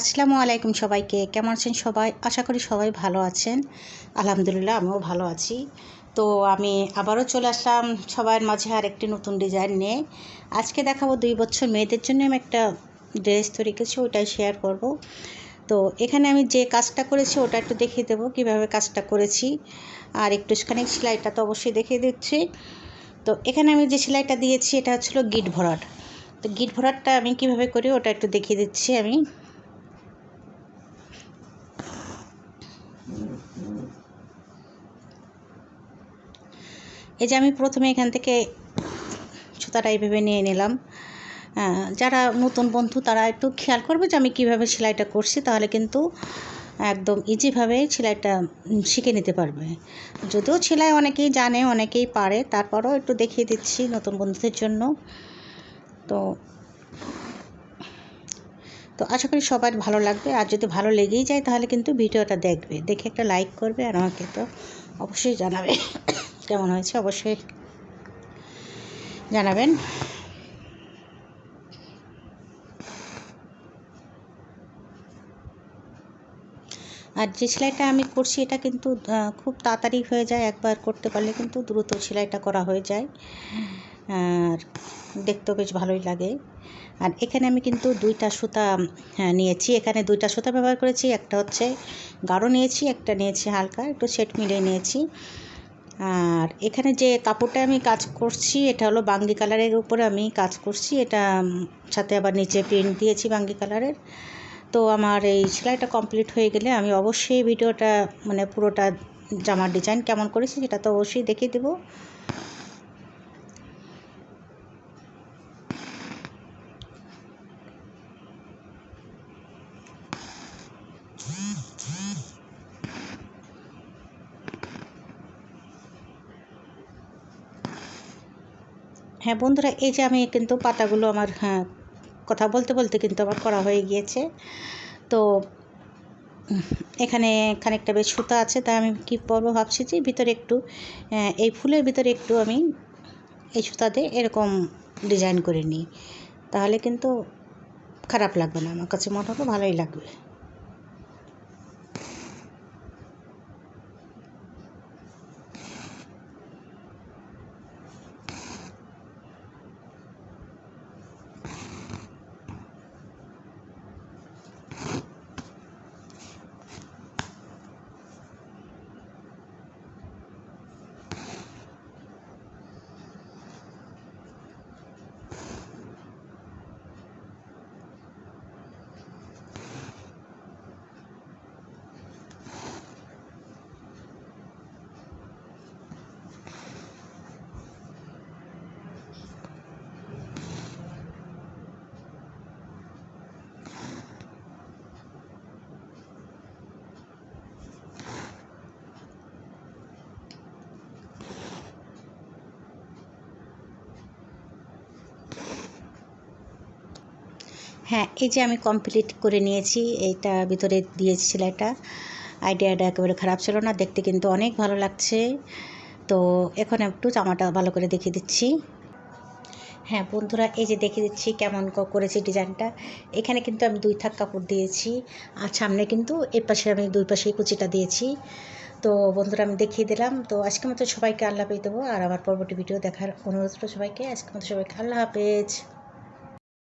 আসসালামু আলাইকুম সবাইকে। কেমন আছেন সবাই? আশা করি সবাই ভালো আছেন। আলহামদুলিল্লাহ, আমিও ভালো আছি। তো আমি আবারও চলে আসলাম সবার মাঝে আর একটি নতুন ডিজাইন নিয়ে। আজকে দেখাবো দুই বছর মেয়েদের জন্য আমি একটা ড্রেস তৈরি করেছি, ওটাই শেয়ার করব। তো এখানে আমি যে কাজটা করেছি, ওটা একটু দেখিয়ে দেবো কীভাবে কাজটা করেছি। আর একটু খানিক সেলাইটা তো অবশ্যই দেখিয়ে দিচ্ছি। তো এখানে আমি যে সেলাইটা দিয়েছি, এটা হচ্ছিল গিট ভরাট। তো গিট ভরাটটা আমি কীভাবে করি, ওটা একটু দেখিয়ে দিচ্ছি আমি। এই যে আমি প্রথমে এখান থেকে সুতাটা এইভাবে নিয়ে নিলাম। যারা নতুন বন্ধু, তারা একটু খেয়াল করবে যে আমি কীভাবে সেলাইটা করছি, তাহলে কিন্তু একদম ইজিভাবে সেলাইটা শিখে নিতে পারবে। যদিও সেলাই অনেকেই জানে, অনেকেই পারে, তারপরও একটু দেখিয়ে দিচ্ছি নতুন বন্ধুদের জন্য। তো তো আশা করি সবার ভালো লাগবে। আর যদি ভালো লেগেই যায়, তাহলে কিন্তু ভিডিওটা দেখবে। দেখে একটা লাইক করবে আর আমাকে তো অবশ্যই জানাবে। কেমন হয়েছে? অবশ্যই জানাবেন। আর যে সেলাইটা আমি করছি, এটা কিন্তু খুব তাড়াতাড়ি হয়ে যায়। একবার করতে পারলে কিন্তু দ্রুত সেলাইটা করা হয়ে যায়। আর দেখতেও বেশ ভালোই লাগে। আর এখানে আমি কিন্তু দুইটা সুতা নিয়েছি। এখানে দুইটা সুতা ব্যবহার করেছি। একটা হচ্ছে গাঢ় নিয়েছি, একটা নিয়েছি হালকা, একটু সেট মিলিয়ে নিয়েছি। আর এখানে যে কাপড়টা আমি কাজ করছি, এটা হলো বাঙ্গি কালারের উপরে আমি কাজ করছি। এটা সাথে আবার নিচে প্রিন্ট দিয়েছি বাঙ্গি কালারের। তো আমার এই সেলাইটা কমপ্লিট হয়ে গেলে আমি অবশ্যই ভিডিওটা মানে পুরোটা জামার ডিজাইন কেমন করেছি সেটা তো অবশ্যই দেখিয়ে দেবো। হ্যাঁ বন্ধুরা, এই যে আমি কিন্তু পাতাগুলো আমার হ্যাঁ কথা বলতে বলতে কিন্তু আমার করা হয়ে গিয়েছে। তো, এখানে খানিকটা বেশ সুতা আছে, তাই আমি কী করব ভাবছি যে ভিতরে একটু এই ফুলের ভিতরে একটু আমি এই সুতাতে এরকম ডিজাইন করে নিই। তাহলে কিন্তু খারাপ লাগবে না, আমার কাছে মনে হলো ভালোই লাগবে। হ্যাঁ এই যে আমি কমপ্লিট করে নিয়েছি, এইটা ভিতরে দিয়েছি সেলাইটা আইডিয়াটা একেবারে খারাপ ছিল না, দেখতে কিন্তু অনেক ভালো লাগছে। তো এখন একটু জামাটা ভালো করে দেখিয়ে দিচ্ছি। হ্যাঁ বন্ধুরা, এই যে দেখিয়ে দিচ্ছি কেমন করেছি ডিজাইনটা। এখানে কিন্তু আমি দুই থাক কাপড় দিয়েছি আর সামনে কিন্তু এর পাশে আমি দুই পাশেই কুচিটা দিয়েছি। তো বন্ধুরা, আমি দেখিয়ে দিলাম। তো আজকের মতো সবাইকে আল্লাহ পেয়ে দেবো। আর আমার পরবর্তী ভিডিও দেখার অনুরোধ সবাইকে। আজকের মতো সবাইকে আল্লাহ হাফেজ।